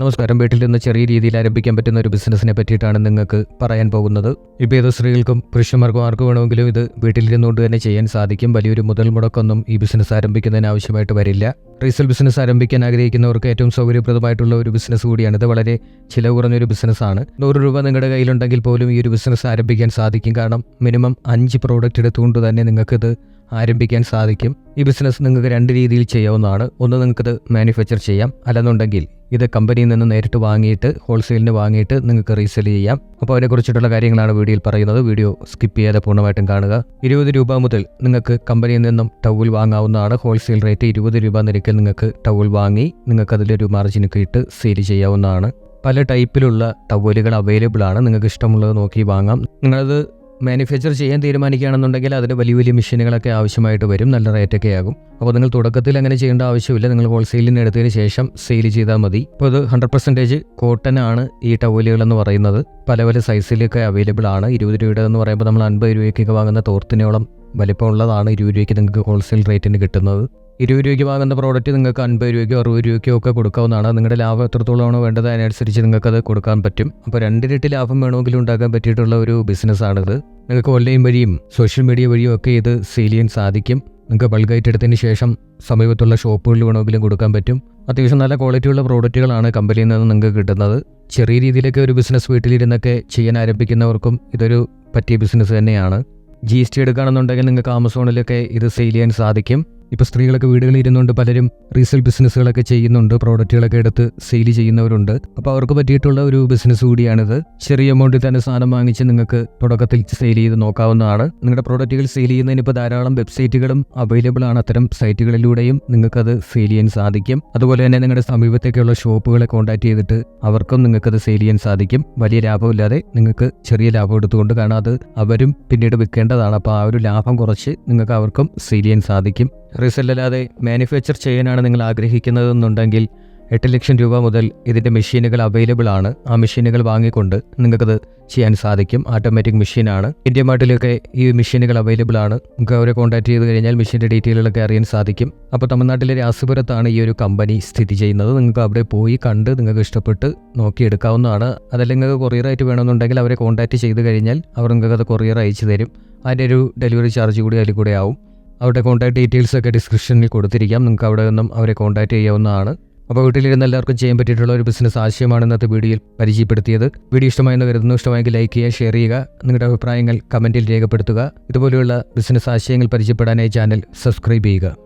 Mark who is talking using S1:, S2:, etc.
S1: നമസ്കാരം. വീട്ടിൽ നിന്ന് ചെറിയ രീതിയിൽ ആരംഭിക്കാൻ പറ്റുന്ന ഒരു ബിസിനസ്സിനെ പറ്റിയിട്ടാണ് നിങ്ങൾക്ക് പറയാൻ പോകുന്നത്. ഇപ്പോൾ ഏത് സ്ത്രീകൾക്കും പുരുഷന്മാർക്കും ആർക്ക് വേണമെങ്കിലും ഇത് വീട്ടിലിരുന്നുകൊണ്ട് തന്നെ ചെയ്യാൻ സാധിക്കും. വലിയൊരു മുതൽ മുടക്കൊന്നും ഈ ബിസിനസ് ആരംഭിക്കുന്നതിന് ആവശ്യമായിട്ട് വരില്ല. റീസെൽ ബിസിനസ് ആരംഭിക്കാൻ ആഗ്രഹിക്കുന്നവർക്ക് ഏറ്റവും സൗകര്യപ്രദമായിട്ടുള്ള ഒരു ബിസിനസ് കൂടിയാണ്. ഇത് വളരെ ചിലവ് കുറഞ്ഞൊരു ബിസിനസ്സാണ്. നൂറ് രൂപ നിങ്ങളുടെ കയ്യിലുണ്ടെങ്കിൽ പോലും ഈ ഒരു ബിസിനസ് ആരംഭിക്കാൻ സാധിക്കും. കാരണം മിനിമം അഞ്ച് പ്രോഡക്റ്റ് എടുത്തുകൊണ്ട് തന്നെ നിങ്ങൾക്കിത് ആരംഭിക്കാൻ സാധിക്കും. ഈ ബിസിനസ് നിങ്ങൾക്ക് രണ്ട് രീതിയിൽ ചെയ്യാവുന്നതാണ്. ഒന്ന് നിങ്ങൾക്കത് മാനുഫാക്ചർ ചെയ്യാം. അല്ലെന്നുണ്ടെങ്കിൽ ഇത് കമ്പനിയിൽ നിന്ന് നേരിട്ട് വാങ്ങിയിട്ട് ഹോൾസെയിലിന് വാങ്ങിയിട്ട് നിങ്ങൾക്ക് റീസെൽ ചെയ്യാം. അപ്പോൾ അതിനെക്കുറിച്ചിട്ടുള്ള കാര്യങ്ങളാണ് വീഡിയോയിൽ പറയുന്നത്. വീഡിയോ സ്കിപ്പ് ചെയ്യാതെ പൂർണമായിട്ടും കാണുക. ഇരുപത് രൂപ മുതൽ നിങ്ങൾക്ക് കമ്പനിയിൽ നിന്നും ടവൽ വാങ്ങാവുന്നതാണ്. ഹോൾസെയിൽ റേറ്റ് ഇരുപത് രൂപ നിരക്കിൽ നിങ്ങൾക്ക് ടവൽ വാങ്ങി നിങ്ങൾക്ക് അതിലൊരു മാർജിനൊക്കെ ഇട്ട് സെയിൽ ചെയ്യാവുന്നതാണ്. പല ടൈപ്പിലുള്ള ടവലുകൾ അവൈലബിൾ ആണ്. നിങ്ങൾക്ക് ഇഷ്ടമുള്ളത് നോക്കി വാങ്ങാം. നിങ്ങളത് മാനുഫാക്ചർ ചെയ്യാൻ തീരുമാനിക്കുകയാണെന്നുണ്ടെങ്കിൽ അതിന് വലിയ വലിയ മെഷീനുകളൊക്കെ ആവശ്യമായിട്ട് വരും. നല്ല റേറ്റൊക്കെ ആകും. അപ്പോൾ നിങ്ങൾ തുടക്കത്തിൽ അങ്ങനെ ചെയ്യേണ്ട ആവശ്യമില്ല. നിങ്ങൾ ഹോൾസെയിലിന് എടുത്തതിന് ശേഷം സെയിൽ ചെയ്താൽ മതി. ഇപ്പോൾ ഇത് ഹൺഡ്രഡ് പെർസെന്റേജ് കോട്ടൺ ആണ് ഈ ടവലുകൾ എന്ന് പറയുന്നത്. പല പല സൈസിലൊക്കെ അവൈലബിൾ ആണ്. ഇരുപത് രൂപയുടെ എന്ന് പറയുമ്പോൾ നമ്മൾ അൻപത് രൂപയ്ക്കൊക്കെ വാങ്ങുന്ന തോർത്തിനോളം വലിപ്പമുള്ളതാണ് ഇരുപത് രൂപയ്ക്ക് നിങ്ങൾക്ക് ഹോൾസെയിൽ റേറ്റിന് കിട്ടുന്നത്. ഇരുപത് രൂപയ്ക്ക് വാങ്ങുന്ന പ്രോഡക്റ്റ് നിങ്ങൾക്ക് അൻപത് രൂപയ്ക്കോ അറുപത് രൂപയ്ക്കോ ഒക്കെ കൊടുക്കാവുന്നതാണ്. നിങ്ങളുടെ ലാഭം എത്രത്തോളമാണോ വേണ്ടത് അതിനനുസരിച്ച് നിങ്ങൾക്കത് കൊടുക്കാൻ പറ്റും. അപ്പോൾ രണ്ടിരട്ടി ലാഭം വേണമെങ്കിലും ഉണ്ടാക്കാൻ പറ്റിയിട്ടുള്ള ഒരു ബിസിനസ്സാണിത് നിങ്ങൾക്ക് ഓൺലൈൻ വഴിയും സോഷ്യൽ മീഡിയ വഴിയും ഒക്കെ ഇത് സെയിൽ ചെയ്യാൻ സാധിക്കും. നിങ്ങൾക്ക് ബൾക്കായിട്ട് എടുത്തതിന് ശേഷം സമീപത്തുള്ള ഷോപ്പുകളിൽ വേണമെങ്കിലും കൊടുക്കാൻ പറ്റും. അത്യാവശ്യം നല്ല ക്വാളിറ്റിയുള്ള പ്രോഡക്റ്റുകളാണ് കമ്പനിയിൽ നിന്ന് നിങ്ങൾക്ക് കിട്ടുന്നത്. ചെറിയ രീതിയിലൊക്കെ ഒരു ബിസിനസ് വീട്ടിലിരുന്നൊക്കെ ചെയ്യാൻ ആരംഭിക്കുന്നവർക്കും ഇതൊരു പറ്റിയ ബിസിനസ് തന്നെയാണ്. ജി എസ് ടി എടുക്കുകയാണെന്നുണ്ടെങ്കിൽ നിങ്ങൾക്ക് ആമസോണിലൊക്കെ ഇത് സെയിൽ ചെയ്യാൻ സാധിക്കും. ഇപ്പോൾ സ്ത്രീകളൊക്കെ വീടുകളിൽ ഇരുന്നുകൊണ്ട് പലരും റീസെയിൽ ബിസിനസ്സുകളൊക്കെ ചെയ്യുന്നുണ്ട്. പ്രോഡക്റ്റുകളൊക്കെ എടുത്ത് സെയിൽ ചെയ്യുന്നവരുണ്ട്. അപ്പോൾ അവർക്ക് പറ്റിയിട്ടുള്ള ഒരു ബിസിനസ് കൂടിയാണിത്. ചെറിയ എമൗണ്ടിൽ തന്നെ സാധനം വാങ്ങിച്ച് നിങ്ങൾക്ക് തുടക്കത്തിൽ സെയിൽ ചെയ്ത് നോക്കാവുന്നതാണ്. നിങ്ങളുടെ പ്രോഡക്റ്റുകൾ സെയിൽ ചെയ്യുന്നതിന് ഇപ്പോൾ ധാരാളം വെബ്സൈറ്റുകളും അവൈലബിൾ ആണ്. അത്തരം സൈറ്റുകളിലൂടെയും നിങ്ങൾക്കത് സെയിൽ ചെയ്യാൻ സാധിക്കും. അതുപോലെ തന്നെ നിങ്ങളുടെ സമീപത്തേക്കുള്ള ഷോപ്പുകളെ കോൺടാക്ട് ചെയ്തിട്ട് അവർക്കും നിങ്ങൾക്കത് സെയിൽ ചെയ്യാൻ സാധിക്കും. വലിയ ലാഭമില്ലാതെ നിങ്ങൾക്ക് ചെറിയ ലാഭം എടുത്തുകൊണ്ട് കാരണം അത് അവരും പിന്നീട് വിൽക്കേണ്ടതാണ്. അപ്പോൾ ആ ഒരു ലാഭം കുറച്ച് നിങ്ങൾക്ക് അവർക്കും സെയിൽ ചെയ്യാൻ സാധിക്കും. റീസെല്ലല്ലാതെ മാനുഫാക്ചർ ചെയ്യാനാണ് നിങ്ങൾ ആഗ്രഹിക്കുന്നതെന്നുണ്ടെങ്കിൽ എട്ട് ലക്ഷം രൂപ മുതൽ ഇതിന്റെ മെഷീനുകൾ അവൈലബിൾ ആണ്. ആ മെഷീനുകൾ വാങ്ങിക്കൊണ്ട് നിങ്ങൾക്കത് ചെയ്യാൻ സാധിക്കും. ഓട്ടോമാറ്റിക് മെഷീനാണ് ഇന്ത്യ മാർട്ടിലൊക്കെ ഈ മെഷീനുകൾ അവൈലബിൾ ആണ്. നിങ്ങൾക്ക് അവരെ കോൺടാക്ട് ചെയ്ത് കഴിഞ്ഞാൽ മെഷീന്റെ ഡീറ്റെയിലുകളൊക്കെ അറിയാൻ സാധിക്കും. അപ്പോൾ തമിഴ്നാട്ടിലെ രാസിപുരത്താണ് ഈ ഒരു കമ്പനി സ്ഥിതി ചെയ്യുന്നത്. നിങ്ങൾക്ക് അവിടെ പോയി കണ്ട് നിങ്ങൾക്ക് ഇഷ്ടപ്പെട്ട് നോക്കിയെടുക്കാവുന്നതാണ് അതല്ലെങ്കിൽ നിങ്ങൾക്ക് കൊറിയറായിട്ട് വേണമെന്നുണ്ടെങ്കിൽ അവരെ കോൺടാക്ട് ചെയ്ത് കഴിഞ്ഞാൽ അവർ നിങ്ങൾക്ക് അത് കൊറിയർ അയച്ചു തരും. അതിന്റെ ഒരു ഡെലിവറി ചാർജ് കൂടി അതിൽ കൂടെ ആവും. അവരുടെ കോൺടാക്ട് ഡീറ്റെയിൽസൊക്കെ ഡിസ്ക്രിപ്ഷനിൽ കൊടുത്തിരിക്കാം. നിങ്ങൾക്ക് അവിടെ നിന്നും അവരെ കോൺടാക്ട് ചെയ്യാവുന്നതാണ്. അപ്പോൾ വീട്ടിലിരുന്ന് എല്ലാവർക്കും ചെയ്യാൻ പറ്റിയിട്ടുള്ള ഒരു ബിസിനസ് ആശയമാണ് ഇന്നത്തെ വീഡിയോയിൽ പരിചയപ്പെടുത്തിയത്. വീഡിയോ ഇഷ്ടമായെന്ന് കരുതുന്നു. ഇഷ്ടമായെങ്കിൽ ലൈക്ക് ചെയ്യുക ഷെയർ ചെയ്യുക നിങ്ങളുടെ അഭിപ്രായങ്ങൾ കമന്റിൽ രേഖപ്പെടുത്തുക. ഇതുപോലെയുള്ള ബിസിനസ് ആശയങ്ങൾ പരിചയപ്പെടാനായി ചാനൽ സബ്സ്ക്രൈബ് ചെയ്യുക.